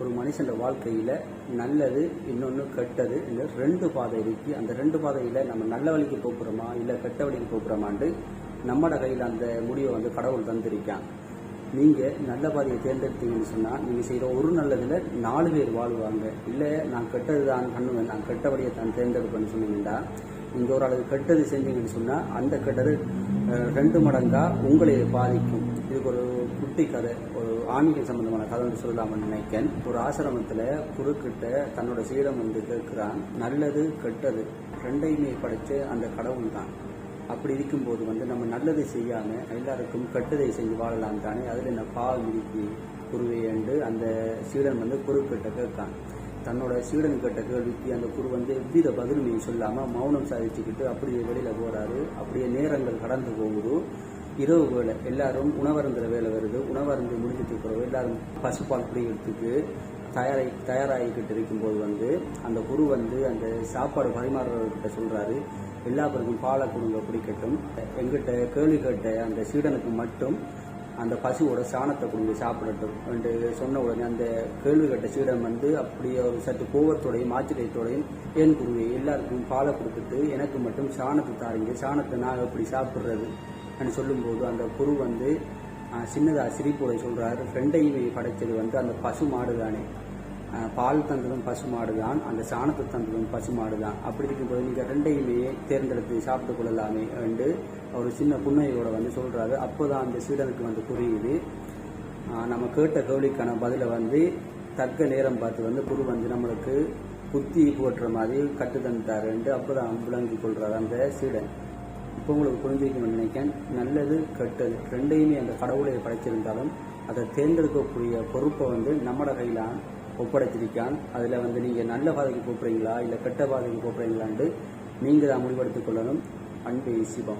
ஒரு மனுஷன் வாழ்க்கையில் நல்லது இன்னொன்று கெட்டது இந்த ரெண்டு பாதை இருக்கு. அந்த ரெண்டு பாதையில் நம்ம நல்ல வழிக்கு போக்குறோமா இல்லை கெட்ட வழிக்கு போக்குறோமான்ட்டு நம்மட கையில் அந்த முடிவை வந்து கடவுள் தந்திருக்கான். நீங்கள் நல்ல பாதையை தேர்ந்தெடுத்தீங்கன்னு சொன்னால் நீங்கள் செய்கிற ஒரு நல்லதில் நாலு பேர் வாழ்வாங்க. இல்லை நான் கெட்டது தான் பண்ணுவேன் நான் கெட்ட வழியை தான் தேர்ந்தெடுப்பேன்னு சொன்னீங்கன்னா நீங்கள் ஒரு அளவு கெட்டது செஞ்சீங்கன்னு சொன்னால் அந்த கெட்டது ரெண்டு மடங்காக உங்களை பாதிக்கும். இதுக்கு ஒரு குட்டி கதை ஒரு ஆன்மீக சம்பந்தமான கதை வந்து சொல்லலாம்னு நினைக்கேன். ஒரு ஆசிரமத்தில் குருக்கிட்ட தன்னோட சீடம் வந்து கேட்குறான் நல்லது கெட்டது ரெண்டையுமே படைச்ச அந்த கடவுள் தான். அப்படி இருக்கும்போது வந்து நம்ம நல்லதை செய்யாமல் எல்லாருக்கும் கெட்டதை செஞ்சு வாழலாம் தானே அதில் என்ன பாவம் இருக்கு என்று அந்த சீடன் வந்து குருக்கிட்ட கேட்கான். தன்னோட சீடன் கேட்ட கேள்விக்கு அந்த குரு வந்து எவ்வித பதிலுமே சொல்லாமல் மௌனம் சாதிச்சுக்கிட்டு அப்படியே வெளியில் போகிறாரு அப்படியே நேரங்கள் கடந்து போகுது. இரவு வேலை எல்லாரும் உணவருந்துற வேலை வருது. உணவருந்து முடிஞ்சிட்டு இருக்கிறோம் எல்லாரும் பசுப்பால் குடிக்கிறதுக்கு தயாராகி தயாராகிக்கிட்டு இருக்கும்போது வந்து அந்த குரு வந்து அந்த சாப்பாடு பரிமாறுறவர்கிட்ட சொல்கிறாரு எல்லா பேருக்கும் பாலை கொடுங்க குடிக்கட்டும். எங்கிட்ட கேள்வி கேட்ட அந்த சீடனுக்கு மட்டும் அந்த பசுவோட சாணத்தை கொடுங்க சாப்பிடட்டும் என்று சொன்ன உடனே அந்த கேள்வி கட்ட சீடன் வந்து அப்படியே ஒரு சற்று கோவத்தோடையும் ஆச்சரியத்தோடையும் ஏன் குருவே எல்லாருக்கும் பாலை கொடுத்துட்டு எனக்கு மட்டும் சாணத்தை தாருங்க. சாணத்தை நான் எப்படி சாப்பிட்றது? சொல்லும்போது அந்த குரு வந்து சின்னதாக சின்னதா சிரிப்போட சொல்கிறார் ரெண்டையுமே படைச்சது வந்து அந்த பசு மாடு தானே பால் தந்ததும் பசு மாடு தான் அந்த சாணத்தை தந்ததும் பசு மாடு தான் அப்படி இருக்கும்போது நீங்கள் ரெண்டையுமே தேர்ந்தெடுத்து சாப்பிட்டு கொள்ளலாமே என்று ஒரு சின்ன புன்னையோட வந்து சொல்கிறாரு அப்போ தான் அந்த சீடனுக்கு வந்து புரியுது. நம்ம கேட்ட கேள்விக்கான பதிலை வந்து தக்க நேரம் பார்த்து வந்து குரு வந்து நம்மளுக்கு புத்தி போட்டுற மாதிரி கட்டு தந்துட்டாருன்ட்டு அப்போதான் விளங்கி கொள்கிறார் அந்த சீடன். இப்போ உங்களுக்கு புரிஞ்சிருக்கணும்னு நினைக்கிறேன். நல்லது கெட்டது ரெண்டையுமே அந்த கடவுளை படைச்சிருந்தாலும் அதை தேர்ந்தெடுக்கக்கூடிய பொறுப்பை வந்து நம்மட கையில் ஒப்படைச்சிருக்கான் அதில் வந்து நீங்கள் நல்ல பாதைக்கு போகிறீங்களா இல்லை கெட்ட பாதைக்கு போகிறீங்களான்ட்டு நீங்கள் தான் முடிவெடுத்துக் கொள்ளணும். அன்பு சிவம்.